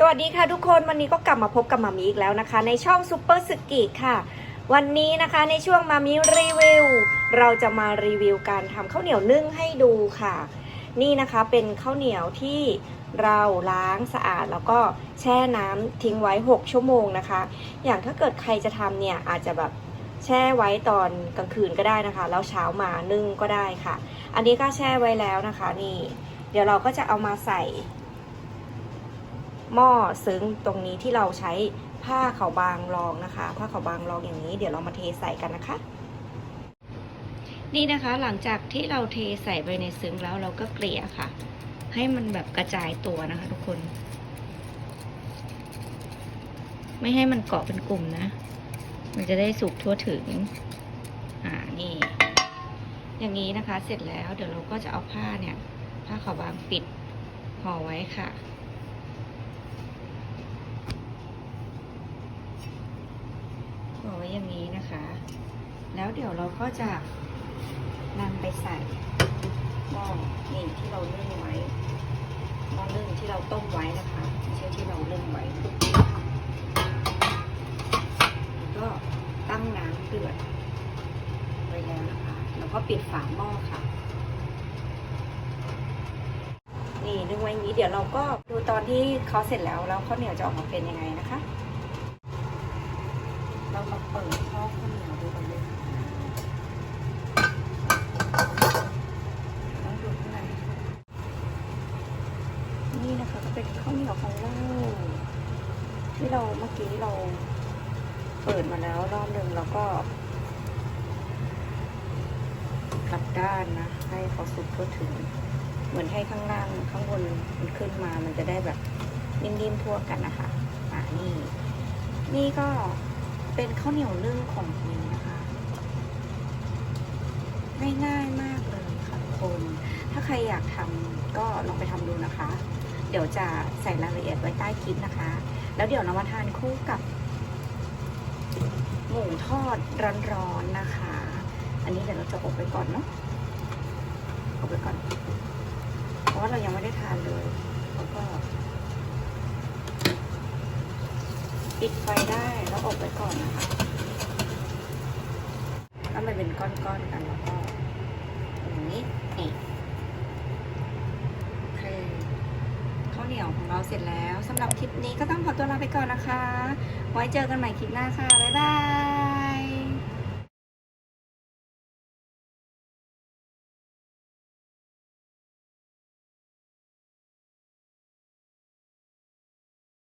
สวัสดีค่ะทุกคนวันนี้ก็กลับมาพบกับมามีอีกแล้วนะคะ ในช่องซูเปอร์สกิค่ะ วันนี้นะคะในช่วงมามีรีวิว เราจะมารีวิวการทำข้าวเหนียวนึ่งให้ดูค่ะ นี่นะคะเป็นข้าวเหนียวที่เราล้างสะอาดแล้วก็แช่น้ำทิ้งไว้ 6 ชั่วโมงนะคะ อย่างถ้าเกิดใครจะทำเนี่ยอาจจะแบบแช่ไว้ตอนกลางคืนก็ได้นะคะ แล้วเช้ามานึ่งก็ได้ค่ะ อันนี้ก็แช่ไว้แล้วนะคะนี่ เดี๋ยวเราก็จะเอามาใส่ หม้อซึ้งตรงนี้ที่เราใช้ผ้าขาวบางรองนะคะ ผ้าขาวบางรองอย่างนี้ เดี๋ยวเรามาเทใส่กันนะคะ นี่นะคะหลังจากที่เราเทใส่ไปในซึ้งแล้วเราก็เกลี่ยค่ะ ให้มันแบบกระจายตัวนะคะทุกคน ไม่ให้มันเกาะเป็นกลุ่มนะ มันจะได้สุกทั่วถึง อ่านี่ อย่างนี้นะคะเสร็จแล้วเดี๋ยวเราก็จะเอาผ้าเนี่ย ผ้าขาวบางปิดห่อไว้ค่ะ ห่อไว้อย่างนี้นะคะ แล้วเดี๋ยวเราก็จะนำไปใส่หม้อนี่ที่เราเนึ่งไว้หม้อนึ่งที่เราต้มไว้นะคะไม่ใช่ที่เราเนึ่งไว้แล้วก็ตั้งน้ำเดือดไว้แล้วนะคะ แล้วก็ปิดฝาหม้อค่ะ นี่นึ่งไว้นี้เดี๋ยวเราก็ดูตอนที่เขาเสร็จแล้วแล้วข้าวเหนียวจะออกมาเป็นยังไงนะคะ เรามาเปิดช่องข้าวเหนียวดูกันเลยต้องดูข้างในนี่นะคะก็เป็นข้าวเหนียวของเราที่เราเมื่อกี้เราเปิดมาแล้วรอบหนึ่งแล้วก็กลับด้านนะ ให้เขาสุกทั่วถึง เหมือนให้ข้างล่างข้างบนมันขึ้นมามันจะได้แบบนิ่มๆทั่วกันนะคะอ่านี่ นี่ก็ เป็นข้าวเหนียวนึ่งของจริงนะคะง่ายๆมากเลยค่ะคน ถ้าใครอยากทำก็ลองไปทำดูนะคะ เดี๋ยวจะใส่รายละเอียดไว้ใต้คลิปนะคะ แล้วเดี๋ยวเรามาทานคู่กับ หมูทอดร้อนๆนะคะ อันนี้เดี๋ยวเราจะอบไปก่อนเนาะอบไปก่อน เพราะว่าเรายังไม่ได้ทานเลยแล้วก็ ปิดไฟได้แล้วอบไว้ก่อนนะคะถ้ามันเป็นก้อนๆกันแล้วก็อย่างนี้นี่โอเคข้าวเหนียวของเราเสร็จแล้วสำหรับคลิปนี้ก็ต้องขอตัวลาไปก่อนนะคะ ไว้เจอกันใหม่คลิปหน้าค่ะ บ๊ายบาย